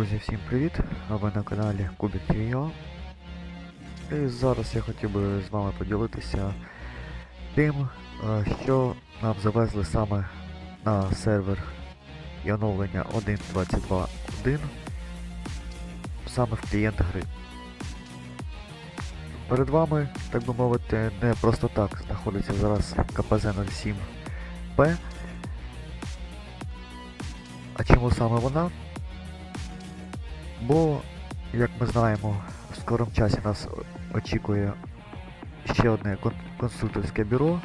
Друзі, всім привіт! Ви на каналі Кубік TV. І зараз я хотів би з вами поділитися тим, е, що нам завезли саме на сервер і оновлення 1.22.1 саме в клієнт гри. Перед вами, так би мовити, не просто так знаходиться зараз КПЗ-07П. А чому саме вона? Бо, як ми знаємо, в скорому часі нас очікує ще одне кон- конструкторське бюро.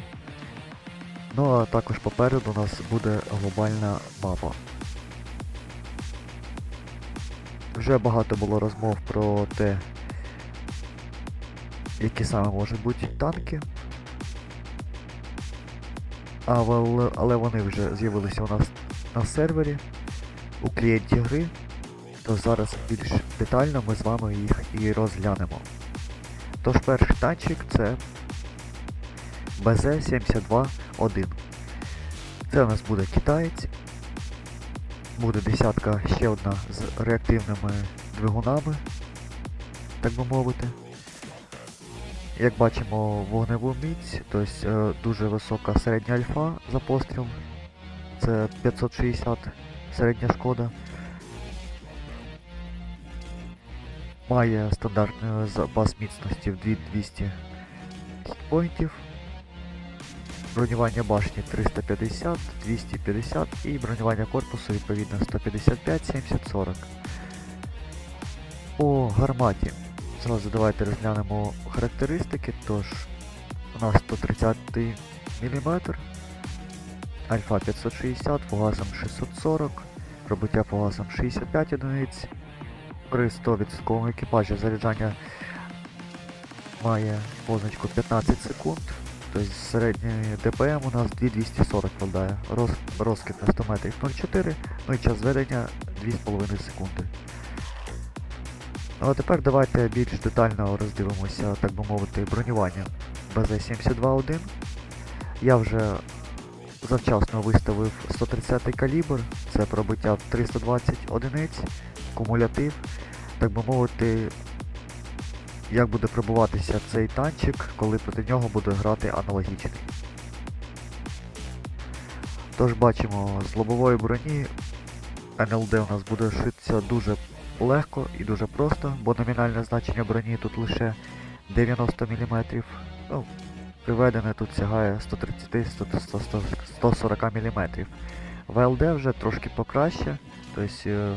Ну а також попереду у нас буде глобальна мапа. Вже багато було розмов про те, які саме можуть бути танки. Але, але вони вже з'явилися у нас на сервері у клієнті гри то зараз більш детально ми з вами їх і розглянемо. Тож перший танчик це BZ-72-1. Це у нас буде китаєць. Буде десятка ще одна з реактивними двигунами, так би мовити. Як бачимо вогневу міць, тобто е, дуже висока середня альфа за постріл. Це 560 середня шкода. Має стандартний запас міцності в 2200 хітпоінтів. Бронювання башні 350, 250 і бронювання корпусу відповідно 155, 70, 40. По гарматі. Зразу давайте розглянемо характеристики. Тож, у нас 130 мм, альфа 560, фугасом 640, пробиття фугасом 65 одиниць. При 100% екіпажі заряджання має позначку 15 секунд. Тобто середній ДПМ у нас 2240 вкладає. Роз, розкид на 100 метрів 0,4, ну і час зведення 2,5 секунди. Ну а тепер давайте більш детально роздивимося, так би мовити, бронювання БЗ-72-1. Я вже завчасно виставив 130 калібр, це пробиття в 320 одиниць, кумулятив, так би мовити, як буде пробуватися цей танчик, коли проти нього буде грати аналогічний. Тож бачимо, з лобової броні НЛД у нас буде шитися дуже легко і дуже просто, бо номінальне значення броні тут лише 90 мм. Ну, приведене тут сягає 130-140 мм. ВЛД вже трошки покраще, тобто е,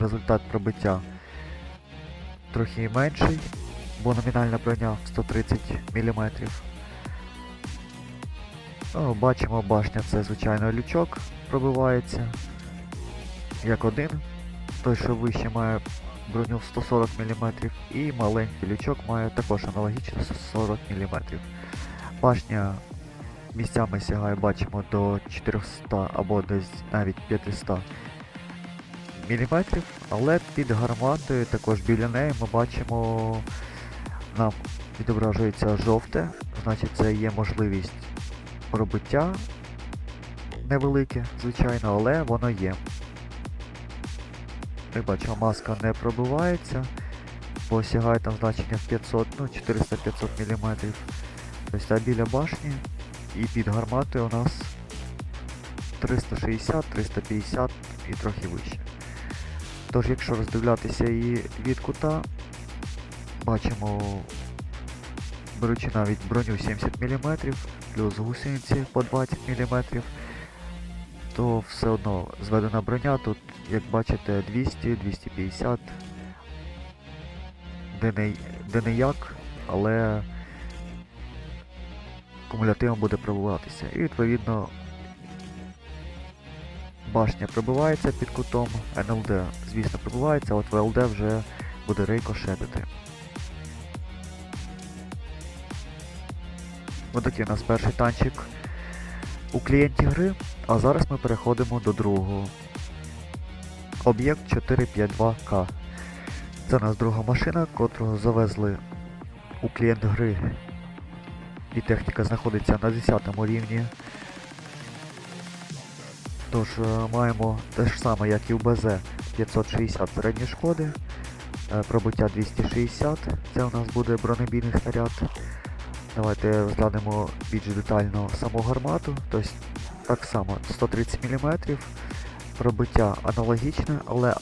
результат пробиття трохи менший, бо номінальна броня 130 мм. Ну, бачимо, башня це звичайно лючок пробивається. Як один. Той, що вище має броню в 140 мм, і маленький лючок має також аналогічно 40 мм. Башня місцями сягає, бачимо, до 400 або десь навіть 500 мм, але під гарматою, також біля неї ми бачимо, нам відображується жовте, значить це є можливість пробиття невелике, звичайно, але воно є. Як бачимо, маска не пробивається, бо сягає там значення в 500, ну 400-500 мм. Тобто біля башні і під гарматою у нас 360, 350 і трохи вище. Тож, якщо роздивлятися її від кута, бачимо, беручи навіть броню 70 мм, плюс гусениці по 20 мм, то все одно зведена броня тут, як бачите, 200, 250, де не, де не як, але кумулятивом буде пробуватися. І відповідно башня пробивається під кутом, НЛД, звісно, пробивається, от ВЛД вже буде рейкошетити. Ось такий у нас перший танчик у клієнті гри, а зараз ми переходимо до другого. Об'єкт 452К. Це у нас друга машина, котру завезли у клієнт гри. І техніка знаходиться на 10 рівні. Тож е, маємо те ж саме, як і в БЗ, 560 середньої шкоди, е, пробиття 260, це у нас буде бронебійний снаряд. Давайте розглянемо більш детально саму гармату. Тобто так само 130 мм, пробиття аналогічне, але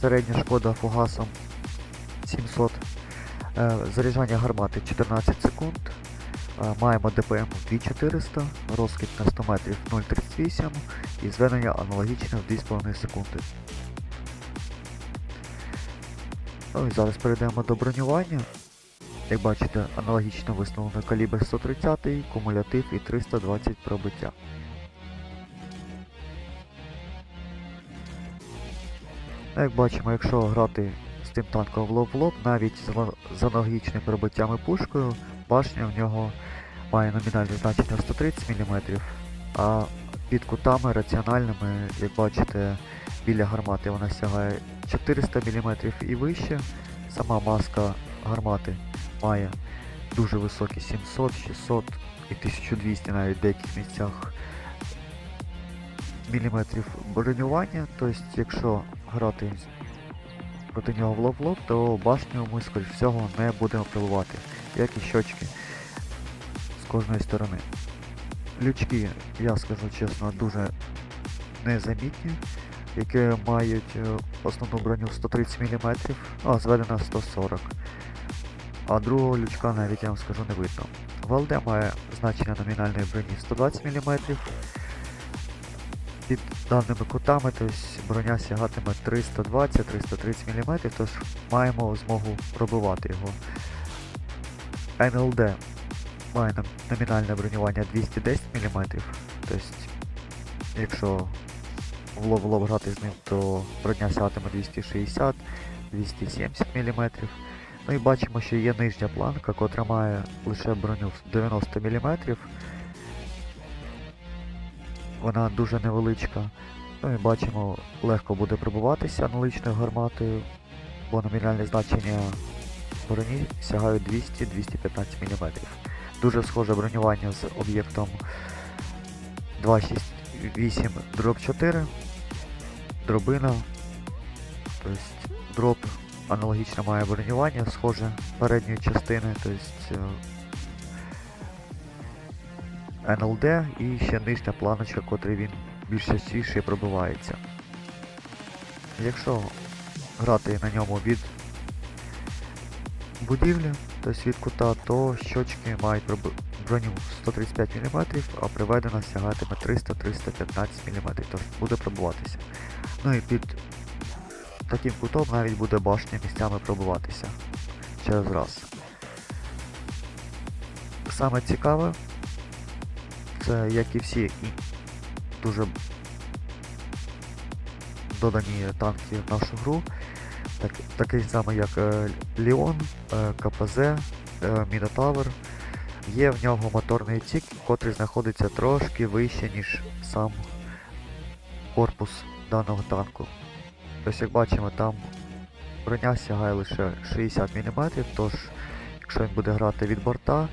середня шкода фугасом 700. Е, Заряджання гармати 14 секунд. Маємо ДПМ 2400, розкид на 100 метрів 0,38 і зведення аналогічне в 2,5 секунди. Ну і зараз перейдемо до бронювання. Як бачите, аналогічно виставлено калібр 130, кумулятив і 320 пробиття. Ну, Як бачимо, якщо грати тим танком в лоб в лоб, навіть з, ва- з аналогічним пробиттям і пушкою, башня в нього має номінальне значення 130 мм, а під кутами раціональними, як бачите, біля гармати вона сягає 400 мм і вище. Сама маска гармати має дуже високі 700, 600 і 1200 навіть в деяких місцях міліметрів бронювання. Тобто, якщо грати проти нього в лоб в лоб, то башню ми, скоріш всього, не будемо пробувати, як і щочки з кожної сторони. Лючки, я скажу чесно, дуже незамітні, які мають е, основну броню 130 мм, а зведена 140 а другого лючка навіть я вам скажу не видно. ВЛД має значення номінальної броні 120 мм. Під даними кутами, тобто броня сягатиме 320-330 мм, тож маємо змогу пробивати його. НЛД має номінальне бронювання 210 мм, тобто якщо в лоб в лоб грати з ним, то броня сягатиме 260-270 мм. Ну і бачимо, що є нижня планка, котра має лише броню в 90 мм. Вона дуже невеличка. Ну і бачимо, легко буде пробуватися аналогічною гарматою, бо номінальне значення броні сягають 200-215 мм. Дуже схоже бронювання з об'єктом 268 дроп 4, дробина, тобто дроп аналогічно має бронювання, схоже передньої частини, тобто е, НЛД і ще нижня планочка, котрий він більш частіше пробивається. Якщо грати на ньому від будівлі, тобто від кута, то щочки мають броню 135 мм, а приведена сягатиме 300-315 мм, тож буде пробуватися. Ну і під таким кутом навіть буде башня місцями пробуватися через раз. Саме цікаве, це як і всі дуже додані танки в нашу гру, так, такий самий як е, Ліон, е, КПЗ, е, Мінотавр. Є в нього моторний тік, котрий знаходиться трошки вище, ніж сам корпус даного танку. Тобто, як бачимо, там броня сягає лише 60 мм, тож якщо він буде грати від борта,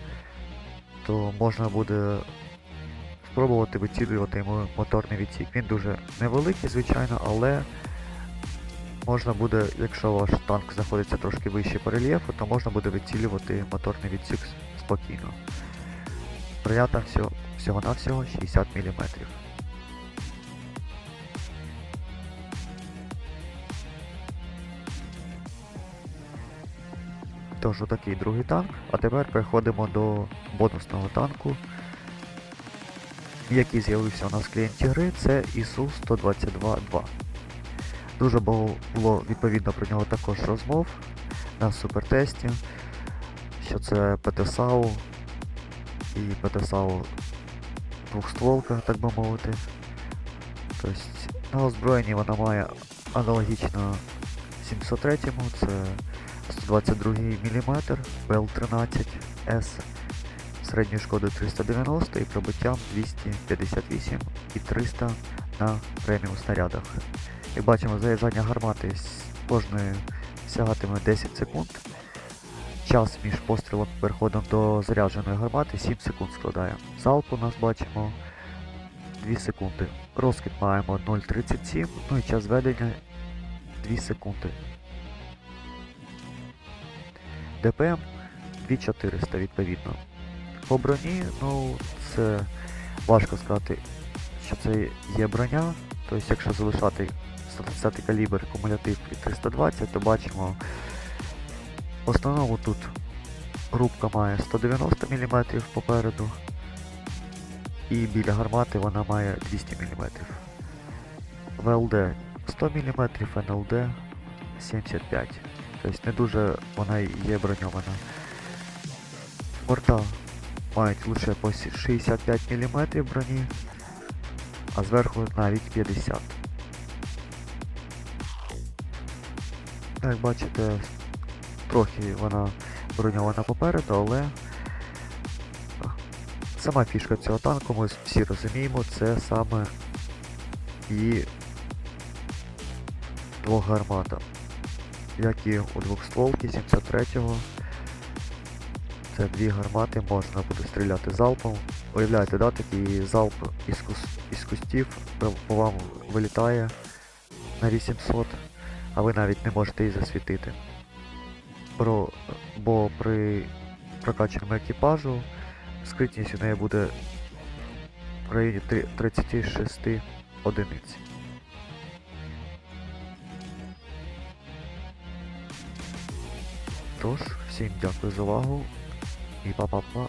то можна буде спробувати вицілювати йому моторний відсік. Він дуже невеликий, звичайно, але можна буде, якщо ваш танк знаходиться трошки вище по рельєфу, то можна буде вицілювати моторний відсік спокійно. Броня там всього, всього-навсього 60 мм. Тож отакий другий танк. А тепер переходимо до бонусного танку, який з'явився у нас в клієнті гри, це ISU 122-2. Дуже було відповідно про нього також розмов на супертесті, що це ПТСАУ і ПТСАУ двохстволка, так би мовити. Тобто на озброєнні вона має аналогічно 703, це 122 мм, ПЛ-13С, середньою шкодою 390 і пробиттям 258 і 300 на преміум снарядах. Як бачимо, заїжджання гармати з кожної сягатиме 10 секунд. Час між пострілом і переходом до зарядженої гармати 7 секунд складає. Залп у нас бачимо 2 секунди. Розкид маємо 0,37, ну і час ведення 2 секунди. ДПМ 2400 відповідно. По броні, ну, це важко сказати, що це є броня. Тобто, якщо залишати 130 калібр, кумулятив і 320, то бачимо, в основному тут рубка має 190 мм попереду, і біля гармати вона має 200 мм. ВЛД 100 мм, НЛД 75 Тобто не дуже вона є броньована. Борта мають лише по 65 мм броні, а зверху навіть 50. Як бачите, трохи вона броньована попереду, але сама фішка цього танку, ми всі розуміємо, це саме і двохгармата. Як і у двохстволки 73-го. Це дві гармати, можна буде стріляти залпом. Уявляєте, да, такий залп із, кус, із кустів по- вам вилітає на 800, а ви навіть не можете її засвітити. Про, бо при прокачаному екіпажу скритність у неї буде в районі 36 одиниць. Тож, всім дякую за увагу і па-па-па.